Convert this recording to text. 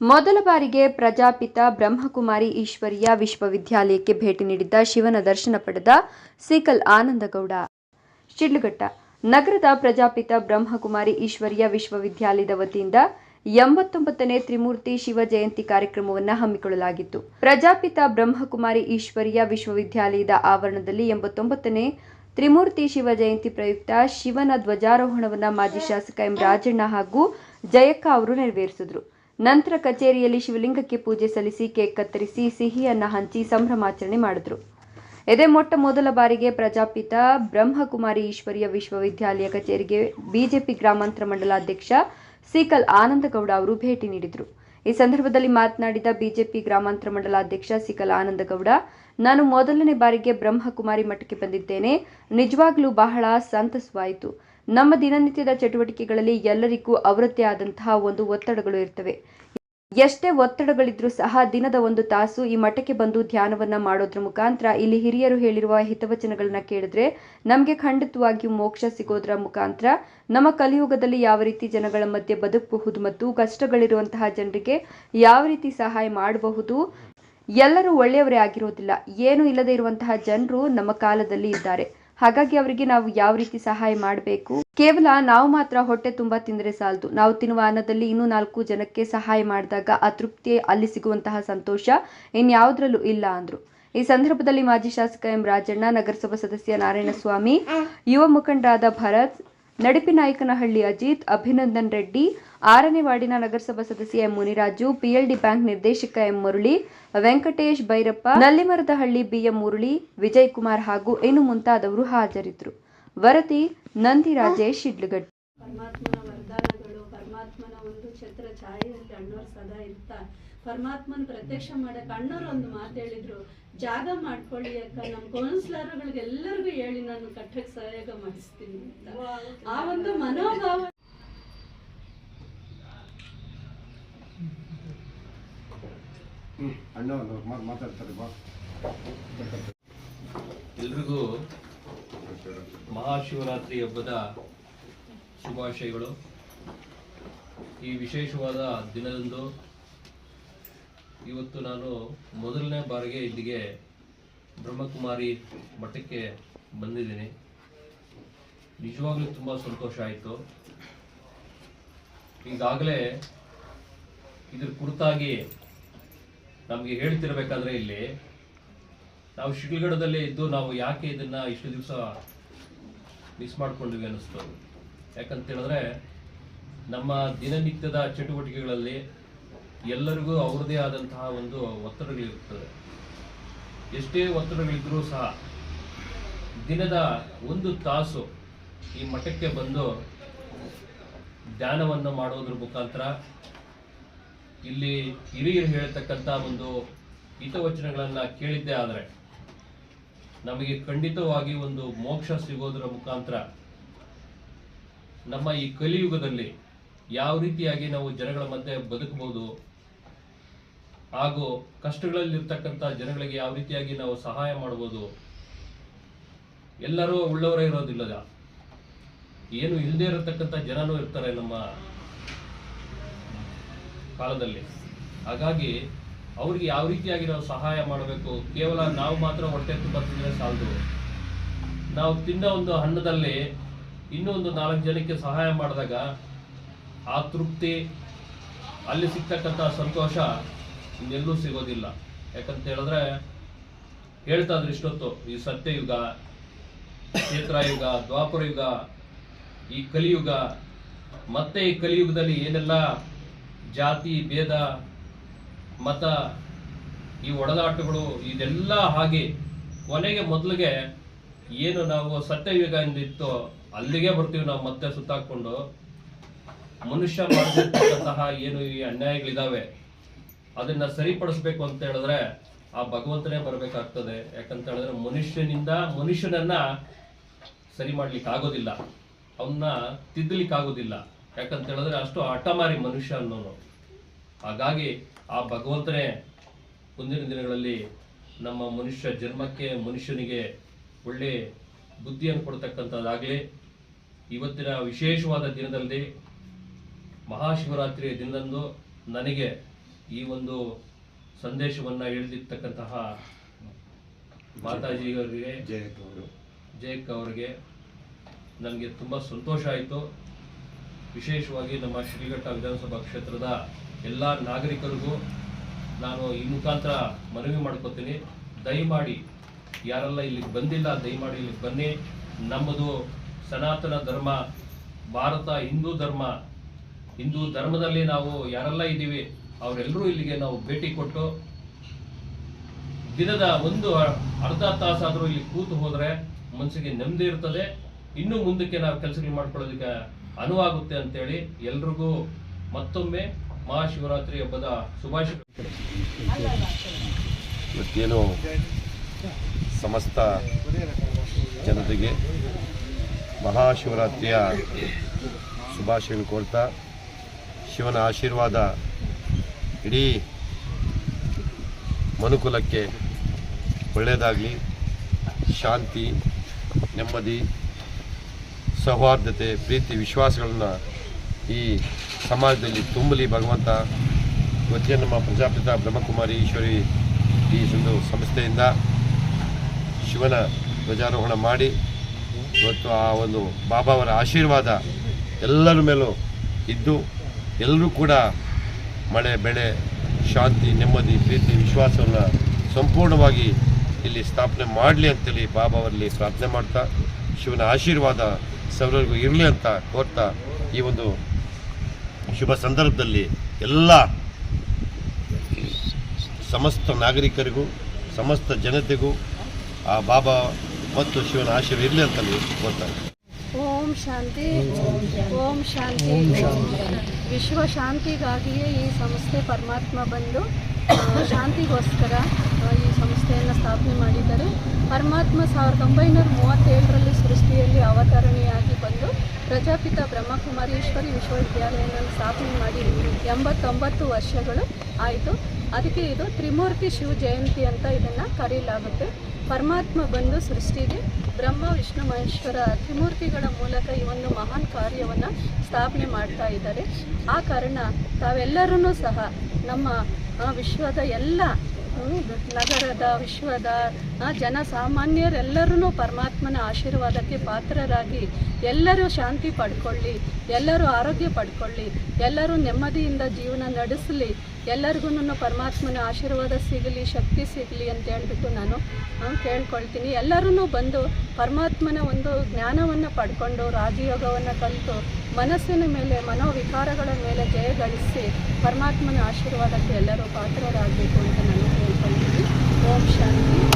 ಮೊದಲ ಬಾರಿಗೆ ಪ್ರಜಾಪಿತ ಬ್ರಹ್ಮಕುಮಾರಿ ಈಶ್ವರಿಯ ವಿಶ್ವವಿದ್ಯಾಲಯಕ್ಕೆ ಭೇಟಿ ನೀಡಿದ್ದ ಶಿವನ ದರ್ಶನ ಪಡೆದ ಸಿಕಲ್ ಆನಂದಗೌಡ. ಶಿಡ್ಲಘಟ್ಟ, ನಗರದ ಪ್ರಜಾಪಿತ ಬ್ರಹ್ಮಕುಮಾರಿ ಈಶ್ವರಿಯ ವಿಶ್ವವಿದ್ಯಾಲಯದ ವತಿಯಿಂದ ಎಂಬತ್ತೊಂಬತ್ತನೇ ತ್ರಿಮೂರ್ತಿ ಶಿವ ಜಯಂತಿ ಕಾರ್ಯಕ್ರಮವನ್ನು ಹಮ್ಮಿಕೊಳ್ಳಲಾಗಿತ್ತು. ಪ್ರಜಾಪಿತ ಬ್ರಹ್ಮಕುಮಾರಿ ಈಶ್ವರಿಯ ವಿಶ್ವವಿದ್ಯಾಲಯದ ಆವರಣದಲ್ಲಿ ಎಂಬತ್ತೊಂಬತ್ತನೇ ತ್ರಿಮೂರ್ತಿ ಶಿವ ಜಯಂತಿ ಪ್ರಯುಕ್ತ ಶಿವನ ಧ್ವಜಾರೋಹಣವನ್ನು ಮಾಜಿ ಶಾಸಕ ಎಂ ರಾಜಣ್ಣ ಹಾಗೂ ಜಯಕ್ಕ ಅವರು ನೆರವೇರಿಸಿದರು. ನಂತರ ಕಚೇರಿಯಲ್ಲಿ ಶಿವಲಿಂಗಕ್ಕೆ ಪೂಜೆ ಸಲ್ಲಿಸಿ ಕೇಕ್ ಕತ್ತರಿಸಿ, ಸಿಹಿಯನ್ನ ಹಂಚಿ ಸಂಭ್ರಮಾಚರಣೆ ಮಾಡಿದ್ರು. ಎದೆ ಮೊಟ್ಟ ಮೊದಲ ಬಾರಿಗೆ ಪ್ರಜಾಪಿತ ಬ್ರಹ್ಮಕುಮಾರಿ ಈಶ್ವರಿಯ ವಿಶ್ವವಿದ್ಯಾಲಯ ಕಚೇರಿಗೆ ಬಿಜೆಪಿ ಗ್ರಾಮಾಂತರ ಮಂಡಲ ಅಧ್ಯಕ್ಷ ಸಿಕಲ್ ಆನಂದಗೌಡ ಅವರು ಭೇಟಿ ನೀಡಿದರು. ಈ ಸಂದರ್ಭದಲ್ಲಿ ಮಾತನಾಡಿದ ಬಿಜೆಪಿ ಗ್ರಾಮಾಂತರ ಮಂಡಲ ಅಧ್ಯಕ್ಷ ಸಿಕಲ್ ಆನಂದಗೌಡ, ನಾನು ಮೊದಲನೇ ಬಾರಿಗೆ ಬ್ರಹ್ಮಕುಮಾರಿ ಮಠಕ್ಕೆ ಬಂದಿದ್ದೇನೆ. ನಿಜವಾಗ್ಲೂ ಬಹಳ ಸಂತಸವಾಯಿತು. ನಮ್ಮ ದಿನನಿತ್ಯದ ಚಟುವಟಿಕೆಗಳಲ್ಲಿ ಎಲ್ಲರಿಗೂ ಅವರದ್ದೇ ಆದಂತಹ ಒಂದು ಒತ್ತಡಗಳು ಇರ್ತವೆ. ಎಷ್ಟೇ ಒತ್ತಡಗಳಿದ್ರೂ ಸಹ ದಿನದ ಒಂದು ತಾಸು ಈ ಮಠಕ್ಕೆ ಬಂದು ಧ್ಯಾನವನ್ನ ಮಾಡೋದ್ರ ಮುಖಾಂತರ ಇಲ್ಲಿ ಹಿರಿಯರು ಹೇಳಿರುವ ಹಿತವಚನಗಳನ್ನ ಕೇಳಿದ್ರೆ ನಮಗೆ ಖಂಡಿತವಾಗಿಯೂ ಮೋಕ್ಷ ಸಿಗೋದ್ರ ಮುಖಾಂತರ ನಮ್ಮ ಕಲಿಯುಗದಲ್ಲಿ ಯಾವ ರೀತಿ ಜನಗಳ ಮಧ್ಯೆ ಬದುಕಬಹುದು ಮತ್ತು ಕಷ್ಟಗಳಿರುವಂತಹ ಜನರಿಗೆ ಯಾವ ರೀತಿ ಸಹಾಯ ಮಾಡಬಹುದು, ಎಲ್ಲರೂ ಒಳ್ಳೆಯವರೇ ಆಗಿರೋದಿಲ್ಲ. ಏನು ಇಲ್ಲದೆ ಇರುವಂತಹ ಜನರು ನಮ್ಮ ಕಾಲದಲ್ಲಿ ಇದ್ದಾರೆ. ಹಾಗಾಗಿ ಅವರಿಗೆ ನಾವು ಯಾವ ರೀತಿ ಸಹಾಯ ಮಾಡಬೇಕು? ಕೇವಲ ನಾವು ಮಾತ್ರ ಹೊಟ್ಟೆ ತುಂಬಾ ತಿಂದರೆ ಸಾಲದು. ನಾವು ತಿನ್ನುವ ಅನ್ನದಲ್ಲಿ ಇನ್ನೂ ನಾಲ್ಕು ಜನಕ್ಕೆ ಸಹಾಯ ಮಾಡಿದಾಗ ಆ ತೃಪ್ತಿ ಅಲ್ಲಿ ಸಿಗುವಂತಹ ಸಂತೋಷ ಇನ್ಯಾವುದ್ರಲ್ಲೂ ಇಲ್ಲ ಅಂದ್ರು. ಈ ಸಂದರ್ಭದಲ್ಲಿ ಮಾಜಿ ಶಾಸಕ ಎಂ ರಾಜಣ್ಣ, ನಗರಸಭಾ ಸದಸ್ಯ ನಾರಾಯಣಸ್ವಾಮಿ, ಯುವ ಮುಖಂಡರಾದ ಭರತ್ ನಡಿಪಿನಾಯಕನಹಳ್ಳಿ ಅಜಿತ್, ಅಭಿನಂದನ್ ರೆಡ್ಡಿ, ಆರನೇ ವಾರ್ಡಿನ ನಗರಸಭಾ ಸದಸ್ಯ ಎಂ ಮುನಿರಾಜು, ಪಿಎಲ್ಡಿ ಬ್ಯಾಂಕ್ ನಿರ್ದೇಶಕ ಎಂ ಮುರಳಿ, ವೆಂಕಟೇಶ್ ಭೈರಪ್ಪ ನಲ್ಲಿಮರದಹಳ್ಳಿ ಬಿಎಂ ಮುರಳಿ ವಿಜಯ್ ಕುಮಾರ್ ಹಾಗೂ ಇನ್ನು ಮುಂತಾದವರು ಹಾಜರಿದ್ದರು. ವರದಿ, ನಂದಿ ರಾಜೇಶ್, ಶಿಡ್ಲಘಟ್ಟ. ಪರಮಾತ್ಮನ ವರದಾನಗಳು, ಪರಮಾತ್ಮನ ಒಂದು ಛತ್ರ ಛಾಯೆಯಲ್ಲಿ ಸದಾ ಪರಮಾತ್ಮನ ಪ್ರತ್ಯಕ್ಷ ಮಾಡಕ್ಕೆ ಅಣ್ಣವ್ರು ಒಂದು ಮಾತು ಹೇಳಿದ್ರು ಜಾಗ ಮಾಡ್ಕೊಳ್ಳಿ ಅಕ್ಕ ನಮ್ಮ ಕೌನ್ಸಿಲರ್ಗಳಿಗೆ ಎಲ್ಲರಿಗೂ ಹೇಳಿ ನಾನು ಕಟ್ಟಕ್ಕೆ ಸಹಯೋಗ ಮಾಡಿಸ್ತೀನಿ ಅಂತ. ಆ ಒಂದು ಮನೋಭಾವ ಎಲ್ರಿಗೂ ಮಹಾಶಿವರಾತ್ರಿ ಹಬ್ಬದ ಶುಭಾಶಯಗಳು. ಈ ವಿಶೇಷವಾದ ದಿನದಂದು ಇವತ್ತು ನಾನು ಮೊದಲನೇ ಬಾರಿಗೆ ಇಲ್ಲಿಗೆ ಬ್ರಹ್ಮಕುಮಾರಿ ಮಠಕ್ಕೆ ಬಂದಿದ್ದೀನಿ. ನಿಜವಾಗ್ಲೂ ತುಂಬ ಸಂತೋಷ ಆಯಿತು. ಈಗಾಗಲೇ ಇದ್ರ ಕುರಿತಾಗಿ ನಮಗೆ ಹೇಳ್ತಿರಬೇಕಾದ್ರೆ ಇಲ್ಲಿ ನಾವು ಶಿಡ್ಲಘಟ್ಟದಲ್ಲೇ ಇದ್ದು ನಾವು ಯಾಕೆ ಇದನ್ನ ಇಷ್ಟು ದಿವಸ ಮಿಸ್ ಮಾಡ್ಕೊಂಡ್ವಿ ಅನ್ನಿಸ್ತು. ಯಾಕಂತ ಹೇಳಿದ್ರೆ ನಮ್ಮ ದಿನನಿತ್ಯದ ಚಟುವಟಿಕೆಗಳಲ್ಲಿ ಎಲ್ಲರಿಗೂ ಅವ್ರದ್ದೇ ಆದಂತಹ ಒಂದು ಒತ್ತಡಗಳಿರುತ್ತದೆ. ಎಷ್ಟೇ ಒತ್ತಡಗಳಿದ್ರೂ ಸಹ ದಿನದ ಒಂದು ತಾಸು ಈ ಮಠಕ್ಕೆ ಬಂದು ಧ್ಯಾನವನ್ನು ಮಾಡೋದ್ರ ಮುಖಾಂತರ ಇಲ್ಲಿ ಹಿರಿಯರು ಹೇಳ್ತಕ್ಕಂಥ ಒಂದು ಹಿತವಚನಗಳನ್ನು ಕೇಳಿದ್ದೆ ಆದರೆ ನಮಗೆ ಖಂಡಿತವಾಗಿ ಒಂದು ಮೋಕ್ಷ ಸಿಗೋದರ ಮುಖಾಂತರ ನಮ್ಮ ಈ ಕಲಿಯುಗದಲ್ಲಿ ಯಾವ ರೀತಿಯಾಗಿ ನಾವು ಜನಗಳ ಮಧ್ಯೆ ಬದುಕಬಹುದು ಹಾಗೂ ಕಷ್ಟಗಳಲ್ಲಿರ್ತಕ್ಕಂಥ ಜನಗಳಿಗೆ ಯಾವ ರೀತಿಯಾಗಿ ನಾವು ಸಹಾಯ ಮಾಡ್ಬೋದು? ಎಲ್ಲರೂ ಉಳ್ಳವರೇ ಇರೋದಿಲ್ಲದ? ಏನು ಇಲ್ಲದೆ ಇರತಕ್ಕಂಥ ಜನನೂ ಇರ್ತಾರೆ ನಮ್ಮ ಕಾಲದಲ್ಲಿ. ಹಾಗಾಗಿ ಅವ್ರಿಗೆ ಯಾವ ರೀತಿಯಾಗಿ ನಾವು ಸಹಾಯ ಮಾಡಬೇಕು? ಕೇವಲ ನಾವು ಮಾತ್ರ ಹೊಟ್ಟೆ ತುಂಬ ತಿಂದರೆ ಸಾಲದು. ನಾವು ತಿಂದ ಒಂದು ಹಣ್ಣದಲ್ಲಿ ಇನ್ನೊಂದು ನಾಲ್ಕು ಜನಕ್ಕೆ ಸಹಾಯ ಮಾಡಿದಾಗ ಆ ತೃಪ್ತಿ, ಅಲ್ಲಿ ಸಿಗ್ತಕ್ಕಂಥ ಸಂತೋಷ ಇನ್ನೆಲ್ಲೂ ಸಿಗೋದಿಲ್ಲ. ಯಾಕಂತ ಹೇಳಿದ್ರೆ ಹೇಳ್ತಾ ಇದ್ರೆ ಇಷ್ಟೊತ್ತು, ಈ ಸತ್ಯಯುಗ, ಕ್ಷೇತ್ರಯುಗ, ದ್ವಾಪರಯುಗ, ಈ ಕಲಿಯುಗ, ಮತ್ತೆ ಈ ಕಲಿಯುಗದಲ್ಲಿ ಏನೆಲ್ಲ ಜಾತಿ, ಭೇದ, ಮತ, ಈ ಒಡದಾಟಗಳು ಇದೆಲ್ಲ ಹಾಗೆ ಕೊನೆಗೆ ಮೊದಲಿಗೆ ಏನು ನಾವು ಸತ್ಯಯುಗದಿಂದ ಇತ್ತು ಅಲ್ಲಿಗೆ ಬರ್ತೀವಿ ನಾವು ಮತ್ತೆ ಸುತ್ತಾಕೊಂಡು ಮನುಷ್ಯ ಮಾಡಿರ್ತಕ್ಕಂತಹ ಏನು ಈ ಅನ್ಯಾಯಗಳಿದಾವೆ ಅದನ್ನ ಸರಿಪಡಿಸ್ಬೇಕು ಅಂತ ಹೇಳಿದ್ರೆ ಆ ಭಗವಂತನೇ ಬರಬೇಕಾಗ್ತದೆ. ಯಾಕಂತ ಹೇಳಿದ್ರೆ ಮನುಷ್ಯನಿಂದ ಮನುಷ್ಯನನ್ನ ಸರಿ ಮಾಡ್ಲಿಕ್ಕೆ ಆಗೋದಿಲ್ಲ. ಅವನ್ನ ತಿದ್ದಲಿಕ್ಕೆ ಆಗೋದಿಲ್ಲ. ಯಾಕಂತ ಹೇಳಿದ್ರೆ ಅಷ್ಟು ಹಠಮಾರಿ ಮನುಷ್ಯ ಅನ್ನೋನು. ಹಾಗಾಗಿ ಆ ಭಗವಂತನೇ ಮುಂದಿನ ದಿನಗಳಲ್ಲಿ ನಮ್ಮ ಮನುಷ್ಯ ಜನ್ಮಕ್ಕೆ, ಮನುಷ್ಯನಿಗೆ ಒಳ್ಳೆ ಬುದ್ಧಿಯನ್ನು ಕೊಡ್ತಕ್ಕಂಥದ್ದಾಗಲಿ, ಇವತ್ತಿನ ವಿಶೇಷವಾದ ದಿನದಲ್ಲಿ ಮಹಾಶಿವರಾತ್ರಿಯ ದಿನದಂದು ನನಗೆ ಈ ಒಂದು ಸಂದೇಶವನ್ನ ಎಳೆದಿರ್ತಕ್ಕಂತಹ ಮಾತಾಜಿಯವರಿಗೆ ಜಯಕ್ ಅವರು. ಜಯಕ್ ಅವರಿಗೆ ನನಗೆ ತುಂಬ ಸಂತೋಷ ಆಯಿತು. ವಿಶೇಷವಾಗಿ ನಮ್ಮ ಶ್ರೀಘಟ್ಟ ವಿಧಾನಸಭಾ ಕ್ಷೇತ್ರದ ಎಲ್ಲ ನಾಗರಿಕರಿಗೂ ನಾನು ಈ ಮುಖಾಂತರ ಮನವಿ ಮಾಡ್ಕೋತೀನಿ. ದಯಮಾಡಿ ಯಾರೆಲ್ಲ ಇಲ್ಲಿಗೆ ಬಂದಿಲ್ಲ ದಯಮಾಡಿ ಇಲ್ಲಿಗೆ ಬನ್ನಿ. ನಮ್ಮದು ಸನಾತನ ಧರ್ಮ ಭಾರತ ಹಿಂದೂ ಧರ್ಮ. ಹಿಂದೂ ಧರ್ಮದಲ್ಲಿ ನಾವು ಯಾರೆಲ್ಲ ಇದ್ದೀವಿ ಅವರೆಲ್ಲರೂ ಇಲ್ಲಿಗೆ ನಾವು ಭೇಟಿ ಕೊಟ್ಟು ದಿನದ ಒಂದು ಅರ್ಧ ತಾಸಾದರೂ ಇಲ್ಲಿ ಕೂತು ಹೋದರೆ ಮನಸ್ಸಿಗೆ ನೆಮ್ಮದಿ ಇರ್ತದೆ. ಇನ್ನು ಮುಂದಕ್ಕೆ ನಾವು ಕೆಲಸಗಳು ಮಾಡ್ಕೊಳ್ಳೋದಕ್ಕೆ ಅನುವಾಗುತ್ತೆ ಅಂತೇಳಿ ಎಲ್ರಿಗೂ ಮತ್ತೊಮ್ಮೆ ಮಹಾಶಿವರಾತ್ರಿ ಹಬ್ಬದ ಶುಭಾಶಯ ಸಮಸ್ತ ಜನತೆಗೆ ಮಹಾಶಿವರಾತ್ರಿಯ ಶುಭಾಶಯಗಳು ಕೋರ್ತಾ ಶಿವನ ಆಶೀರ್ವಾದ ಇಡೀ ಮನುಕುಲಕ್ಕೆ ಒಳ್ಳೆಯದಾಗಲಿ, ಶಾಂತಿ, ನೆಮ್ಮದಿ, ಸೌಹಾರ್ದತೆ, ಪ್ರೀತಿ, ವಿಶ್ವಾಸಗಳನ್ನು ಈ ಸಮಾಜದಲ್ಲಿ ತುಂಬಲಿ ಭಗವಂತ ಇವತ್ತೇ ನಮ್ಮ ಪ್ರಜಾಪಿತ ಬ್ರಹ್ಮಕುಮಾರಿ ಈಶ್ವರಿ ಈ ಒಂದು ಸಂಸ್ಥೆಯಿಂದ ಶಿವನ ಧ್ವಜಾರೋಹಣ ಮಾಡಿ, ಇವತ್ತು ಆ ಒಂದು ಬಾಬಾವರ ಆಶೀರ್ವಾದ ಎಲ್ಲರ ಮೇಲೂ ಇದ್ದು, ಎಲ್ಲರೂ ಕೂಡ ಮಳೆ ಬೆಳೆ ಶಾಂತಿ ನೆಮ್ಮದಿ ಪ್ರೀತಿ ವಿಶ್ವಾಸವನ್ನು ಸಂಪೂರ್ಣವಾಗಿ ಇಲ್ಲಿ ಸ್ಥಾಪನೆ ಮಾಡಲಿ ಅಂತೇಳಿ ಬಾಬಾ ಅವರಲ್ಲಿ ಪ್ರಾರ್ಥನೆ ಮಾಡ್ತಾ ಶಿವನ ಆಶೀರ್ವಾದ ಸರ್ವರಿಗೂ ಇರಲಿ ಅಂತ ಕೋರ್ತಾ ಈ ಒಂದು ಶುಭ ಸಂದರ್ಭದಲ್ಲಿ ಎಲ್ಲ ಸಮಸ್ತ ನಾಗರಿಕರಿಗೂ ಸಮಸ್ತ ಜನತೆಗೂ ಆ ಬಾಬಾ ಮತ್ತು ಶಿವನ ಆಶೀರ್ವಾದ ಇರಲಿ ಅಂತಲೇ ಕೋರ್ತಾರೆ ಓಂ ಶಾಂತಿ. ಓಂ ಶಾಂತಿ. ವಿಶ್ವ ಶಾಂತಿಗಾಗಿಯೇ ಈ ಸಂಸ್ಥೆ ಪರಮಾತ್ಮ ಬಂದು ಶಾಂತಿಗೋಸ್ಕರ ಈ ಸಂಸ್ಥೆಯನ್ನು ಸ್ಥಾಪನೆ ಮಾಡಿದ್ದಾರೆ. ಪರಮಾತ್ಮ ಸಾವಿರದ ಒಂಬೈನೂರ ಮೂವತ್ತೇಳರಲ್ಲಿ ಸೃಷ್ಟಿಯಲ್ಲಿ ಅವತರಣೆಯಾಗಿ ಬಂದು, ಪ್ರಜಾಪಿತ ಬ್ರಹ್ಮಕುಮಾರೇಶ್ವರಿ ವಿಶ್ವವಿದ್ಯಾಲಯವನ್ನು ಸ್ಥಾಪನೆ ಮಾಡಿ ಎಂಬತ್ತೊಂಬತ್ತು ವರ್ಷಗಳು ಆಯಿತು. ಅದಕ್ಕೆ ಇದು ತ್ರಿಮೂರ್ತಿ ಶಿವ ಜಯಂತಿ ಅಂತ ಇದನ್ನು ಕರೆಯಲಾಗುತ್ತೆ ಪರಮಾತ್ಮ ಬಂದು ಸೃಷ್ಟಿಗೆ ಬ್ರಹ್ಮ, ವಿಷ್ಣು, ಮಹೇಶ್ವರ, ತ್ರಿಮೂರ್ತಿಗಳ ಮೂಲಕ ಈ ಒಂದು ಮಹಾನ್ ಕಾರ್ಯವನ್ನು ಸ್ಥಾಪನೆ ಮಾಡ್ತಾ ಇದ್ದಾರೆ. ಆ ಕಾರಣ ತಾವೆಲ್ಲರೂ ಸಹ ನಮ್ಮ ವಿಶ್ವದ ಎಲ್ಲ ನಗರದ, ವಿಶ್ವದ ಜನಸಾಮಾನ್ಯರೆಲ್ಲರೂ ಪರಮಾತ್ಮನ ಆಶೀರ್ವಾದಕ್ಕೆ ಪಾತ್ರರಾಗಿ ಎಲ್ಲರೂ ಶಾಂತಿ ಪಡ್ಕೊಳ್ಳಿ, ಎಲ್ಲರೂ ಆರೋಗ್ಯ ಪಡ್ಕೊಳ್ಳಿ, ಎಲ್ಲರೂ ನೆಮ್ಮದಿಯಿಂದ ಜೀವನ ನಡೆಸಲಿ ಎಲ್ಲರಿಗೂ ಪರಮಾತ್ಮನ ಆಶೀರ್ವಾದ ಸಿಗಲಿ, ಶಕ್ತಿ ಸಿಗಲಿ ಅಂತ ಹೇಳ್ಬಿಟ್ಟು ನಾನು ಕೇಳ್ಕೊಳ್ತೀನಿ. ಎಲ್ಲರೂ ಬಂದು ಪರಮಾತ್ಮನ ಒಂದು ಜ್ಞಾನವನ್ನು ಪಡ್ಕೊಂಡು, ರಾಜಯೋಗವನ್ನು ಕಲಿತು, ಮನಸ್ಸಿನ ಮೇಲೆ, ಮನೋವಿಕಾರಗಳ ಮೇಲೆ ಜಯ ಗಳಿಸಿ ಪರಮಾತ್ಮನ ಆಶೀರ್ವಾದಕ್ಕೆ ಎಲ್ಲರೂ ಪಾತ್ರರಾಗಬೇಕು ಅಂತ ನಾನು ಕೇಳ್ಕೊಳ್ತೀನಿ. ಓಂ ಶಾಂತಿ.